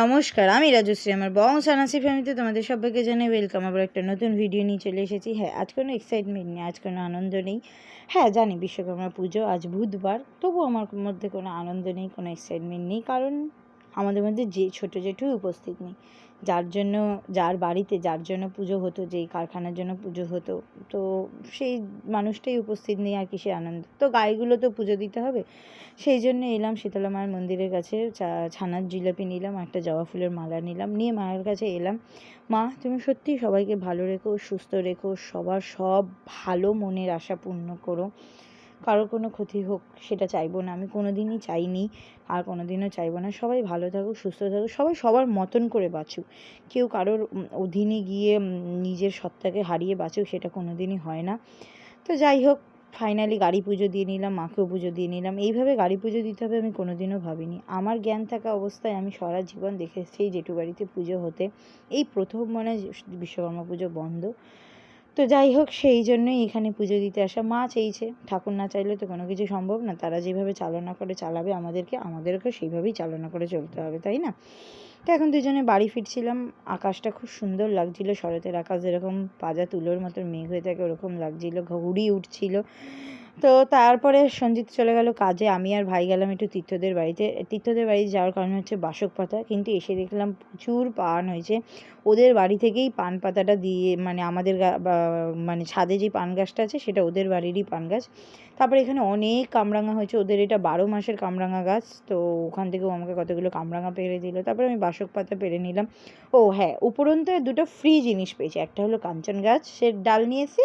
নমস্কার, আমি রাজশ্রী, আমার বং সানাসি ফ্যামিলিতে তোমাদের সবাইকে জানাই ওয়েলকাম আবার একটা নতুন ভিডিও নিয়ে চলে এসেছি। হ্যাঁ আজ কোনো এক্সাইটমেন্ট নেই, আজ কোনো আনন্দ নেই। হ্যাঁ জানি বিশ্বকর্মা পুজো আজ বুধবার, তবু আমার মধ্যে কোনো আনন্দ নেই, কোনো এক্সাইটমেন্ট নেই, কারণ আমাদের মধ্যে যে ছোটো জেঠুই উপস্থিত নেই। যার জন্য, যার বাড়িতে, যার জন্য পুজো হতো, যেই কারখানার জন্য পুজো হতো। তো সেই মানুষটাই উপস্থিত নেই আর কিসের আনন্দ? তো গায়েগুলো তো পুজো দিতে হবে। সেই জন্য এলাম শীতলা মায়ের মন্দিরের কাছে ছানার জিলাপি নিলাম, একটা জবা ফুলের মালা নিলাম, নিয়ে মায়ের কাছে এলাম। মা, তুমি সত্যিই সবাইকে ভালো রেখো, সুস্থ রেখো, সবার সব ভালো মনের আশা পূর্ণ করো। কারোর কোনো ক্ষতি হোক, সেটা চাইব না। আমি কোনো দিনই চাইনি, আর কোনো দিনও চাইব না। সবাই ভালো থাকুক, সুস্থ থাকুক, সবাই সবার মতন করে বাঁচুক। কেউ কারোর অধীনে গিয়ে নিজের সত্তাকে হারিয়ে বাঁচুক, সেটা কোনো দিনই হয় না। তো যাই হোক ফাইনালি গাড়ি পুজো দিয়ে নিলাম, মাকেও পুজো দিয়ে নিলাম। এইভাবে গাড়ি পুজো দিতে হবে আমি কোনোদিনও ভাবিনি। আমার জ্ঞান থাকা অবস্থায় আমি সারা জীবন দেখে এসেছি জেঠু বাড়িতে পুজো হতে এই প্রথম মনে বিশ্বকর্মা পুজো বন্ধ। তো যাই হোক, সেই জন্যই এখানে পুজো দিতে আসা মা চেয়েছে। ঠাকুর না চাইলে তো কোনো কিছু সম্ভব না। তারা যেভাবে চালনা করে চালাবে, আমাদেরকে আমাদেরকে সেইভাবেই চালনা করে চলতে হবে, তাই না? তো এখন দুজনে বাড়ি ফিরছিলাম। আকাশটা খুব সুন্দর লাগছিল, শরতের আকাশ যেরকম পাজা তুলোর মতো মেঘ হয়ে থাকে, ওরকম লাগছিল, ঘুড়ি উঠছিল। তো তারপরে সঞ্জিত চলে গেল কাজে, আমি আর ভাই গেলাম একটু তীর্থদের বাড়িতে। তীর্থদের বাড়ি যাওয়ার কারণ হচ্ছে বাসক পাতা, কিন্তু এসে দেখলাম প্রচুর পান হয়েছে। ওদের বাড়ি থেকেই পান পাতাটা দিয়ে মানে আমাদের মানে ছাদে যে পান গাছটা আছে, সেটা ওদের বাড়িরই পান গাছ। তারপরে এখানে অনেক কামরাঙা হয়েছে, ওদের এটা বারো মাসের কামরাঙা গাছ, তো ওখান থেকেও আমাকে কতগুলো কামরাঙা পেরে দিল। তারপরে আমি বাসক পাতা পেরে নিলাম। ও হ্যাঁ উপরন্ত দুটো ফ্রি জিনিস পেয়েছি, একটা হলো কাঞ্চন গাছের ডাল নিয়েছি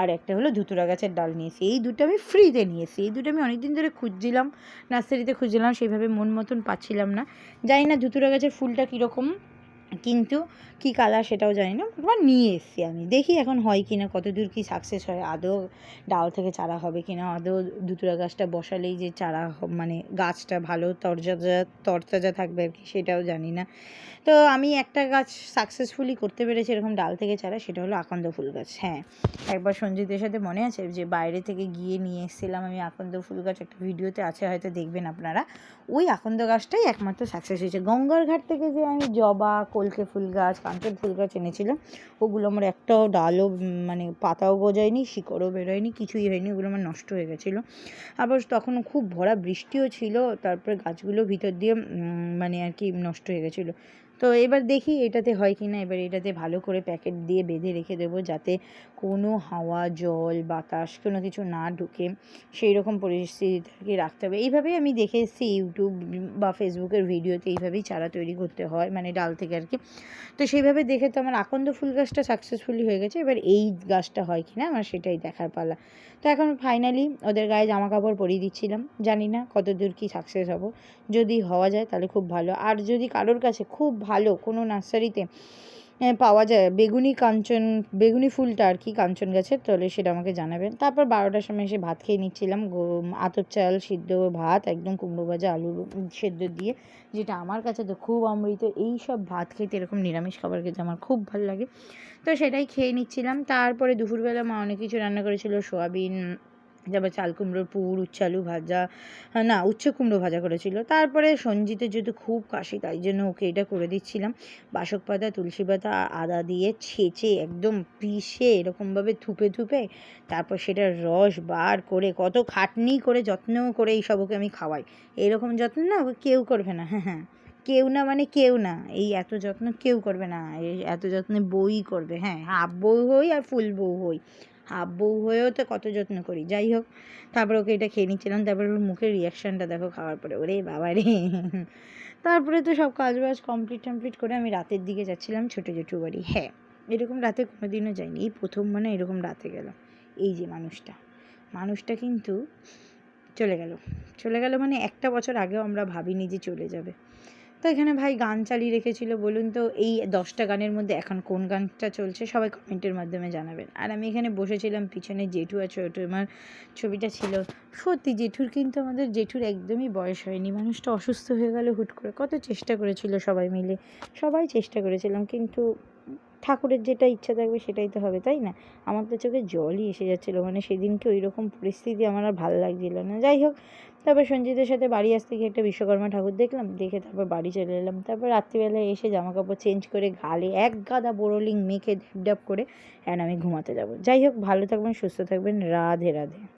আর একটা হলো ধুতুরা গাছের ডাল নিয়েছি এই দুটো আমি ফ্রিতে নিয়েছি। এই দুটো আমি অনেকদিন ধরে খুঁজছিলাম নার্সারিতে খুঁজছিলাম, সেইভাবে মন মতন পাচ্ছিলাম না। জানি না ধুতুরা গাছের ফুলটা কীরকম। কিন্তু কী কালার সেটাও জানি না। তোমার নিয়ে এসেছি আমি। দেখি এখন হয় কি না কত দূর কী সাকসেস হয়, আদৌ ডাল থেকে চারা হবে কি না আদৌ ধুতুরা গাছটা বসালেই যে চারা মানে গাছটা ভালো তরতাজা তরতাজা থাকবে আর কি, সেটাও জানি না। তো আমি একটা গাছ সাকসেসফুলি করতে পেরেছি এরকম ডাল থেকে চারা, সেটা হলো আকন্দ ফুল গাছ। হ্যাঁ একবার সঞ্জিতের সাথে মনে আছে যে বাইরে থেকে গিয়ে নিয়ে এসেছিলাম আমি আকন্দ ফুল গাছ একটা ভিডিওতে আছে, হয়তো দেখবেন আপনারা। ওই আকন্দ গাছটাই একমাত্র সাকসেস হয়েছে। গঙ্গার ঘাট থেকে যে আমি জবা কলকে ফুল গাছ কাঞ্চন ফুল গাছ এনেছিলাম। ওগুলো আমার একটাও ডালও মানে পাতাও গজায়নি, শিকড়ও বেরোয়নি, কিছুই হয়নি, ওগুলো আমার নষ্ট হয়ে গেছিল। আবার তখন খুব ভরা বৃষ্টিও ছিল, তারপরে গাছগুলো ভিতর দিয়ে মানে আর কি নষ্ট হয়ে গেছিল। তো এবার দেখি এটাতে হয় কি না। এবার এটাতে ভালো করে প্যাকেট দিয়ে বেঁধে রেখে দেবো যাতে কোনো হাওয়া, জল, বাতাস কোনো কিছু না ঢুকে সেই রকম পরিস্থিতি আর কি রাখতে হবে। এইভাবেই আমি দেখে এসেছি ইউটিউব বা ফেসবুকের ভিডিওতে এইভাবেই চারা তৈরি করতে হয় মানে ডাল থেকে আর কি। তো সেইভাবে দেখে তো আমার আকন্দ ফুল গাছটা সাকসেসফুলি হয়ে গেছে। এবার এই গাছটা হয় কি না আমার সেটাই দেখার পালা। তো এখন ফাইনালি ওদের গায়ে জামা কাপড় পরিয়ে দিচ্ছিলাম। জানি না কত দূর কী সাকসেস হব। যদি হওয়া যায় তাহলে খুব ভালো। আর যদি কারোর কাছে খুব ভালো কোনো নার্সারিতে পাওয়া যায়। বেগুনি কাঞ্চন, বেগুনি ফুলটা আর কি কাঞ্চন গাছের তাহলে সেটা আমাকে জানাবেন। তারপর বারোটার সময় এসে ভাত খেয়ে নিচ্ছিলাম। আতর চাল, সিদ্ধ ভাত, একদম কুমড়ো ভাজা, আলু সেদ্ধ দিয়ে, যেটা আমার কাছে তো খুব অমৃত। এই সব ভাত খেতে এরকম নিরামিষ খাবার খেতে আমার খুব ভালো লাগে। তো সেটাই খেয়ে নিচ্ছিলাম। তারপরে দুপুরবেলা মা অনেক কিছু রান্না করেছিল, সোয়াবিন তারপর চাল কুমড়োর পুর উচ্ছে আলু ভাজা হ্যাঁ, না উচ্ছে কুমড়ো ভাজা করেছিল। তারপরে সঞ্জিতের যেহেতু খুব কাশি তাই জন্য ওকে এটা করে দিচ্ছিলাম। বাসক পাতা তুলসী পাতা আদা দিয়ে ছেঁচে একদম পিষে এরকমভাবে থুপে থুপে তারপর সেটার রস বার করে কত খাটনি করে যত্ন করে এইসব ওকে আমি খাওয়াই। এরকম যত্ন না ওকে কেউ করবে না। হ্যাঁ হ্যাঁ। কেউ না মানে কেউ না। এই এত যত্ন কেউ করবে না। এত যত্নে বউই করবে। হ্যাঁ হাফ বউ হই আর ফুল বউ হই। হাফ বউ হয়েও তো কত যত্ন করি। যাই হোক, তারপর ওকে এটা খেয়ে নিচ্ছিলাম, তারপর ওর মুখের রিয়াকশানটা দেখো খাওয়ার পরে। ওরে বাবা রে। তারপরে তো সব কাজ বাজ কমপ্লিট টমপ্লিট করে আমি রাতের দিকে যাচ্ছিলাম ছোটো জেঠু বাড়ি। হ্যাঁ এরকম রাতে কোনো দিনও যাইনি। এই প্রথম মানে এরকম রাতে গেলাম এই যে মানুষটা। মানুষটা কিন্তু চলে গেল। চলে গেল মানে একটা বছর আগেও আমরা ভাবিনি যে চলে যাবে। তো এখানে ভাই গান চালিয়ে রেখেছিল, বলুন তো এই দশটা গানের মধ্যে এখন কোন গানটা চলছে সবাই কমেন্টের মাধ্যমে জানাবেন। আর আমি এখানে বসেছিলাম, পিছনে জেঠু আর ছোটো আমার ছবিটা ছিল। সত্যি জেঠুর কিন্তু আমাদের জেঠুর একদমই বয়স হয়নি, মানুষটা অসুস্থ হয়ে গেল হুট করে। কত চেষ্টা করেছিল সবাই মিলে, সবাই চেষ্টা করেছিলাম, কিন্তু ঠাকুরের যেটা ইচ্ছা থাকবে সেটাই তো হবে, তাই না? আমার তো চোখে জলই এসে যাচ্ছিল মানে সেদিনকে ওই রকম পরিস্থিতি আমার আর ভালো লাগছিল না। যাই হোক, তারপর সঞ্জিতের সাথে বাড়ি আসতে গিয়ে একটা বিশ্বকর্মা ঠাকুর দেখলাম, দেখে তারপর বাড়ি চলে এলাম। তারপর রাত্রিবেলায় এসে জামা কাপড় চেঞ্জ করে গালে এক গাদা বোরোলিং মেখে ড্যাপ করে অ্যান্ড আমি ঘুমাতে যাব। যাই হোক, ভালো থাকবেন, সুস্থ থাকবেন, রাধে রাধে।